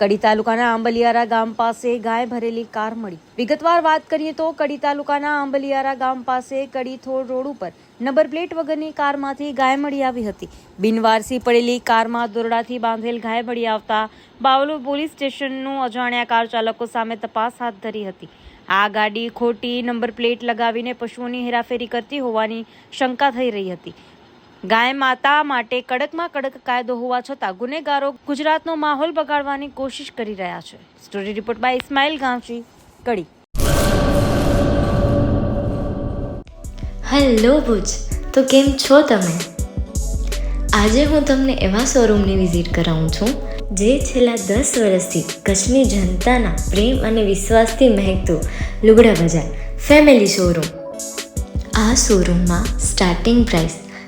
કડી તાલુકાના આંબલિયારા ગામ પાસે ગાય ભરેલી કાર મળી. વિગતવાર વાત કરીએ તો કડી તાલુકાના આંબલિયારા ગામ પાસે કડી થોડ રોડ ઉપર નંબર પ્લેટ વગરની કારમાંથી ગાય મળી આવી હતી. બિનવારસી પડેલી કારમાં દોરડાથી બાંધેલ ગાય મળી આવતા બાવલુ પોલીસ સ્ટેશનનું અજાણ્યા કાર ચાલકો સામે તપાસ હાથ ધરી હતી. આ ગાડી ખોટી નંબર પ્લેટ લગાવીને પશુઓની હેરાફેરી કરતી હોવાની શંકા થઈ રહી હતી. ગાય માતા માટે કડકમાં કડક કાયદો હોવા છતાં ગુનેગારો ગુજરાતનો માહોલ બગાડવાની કોશિશ કરી રહ્યા છે. Story report by Ismail Ganchi Kadi. Hello Bhuj, તો કેમ છો તમે? આજે હું તમને એવા શોરૂમની વિઝિટ કરાવું છું, જે છેલ્લા દસ વર્ષથી કચ્છની જનતાના પ્રેમ અને વિશ્વાસથી મહેકતું લુગડા બજાર, ફેમિલી શોરૂમ. આ શોરૂમમાં સ્ટાર્ટિંગ પ્રાઇસ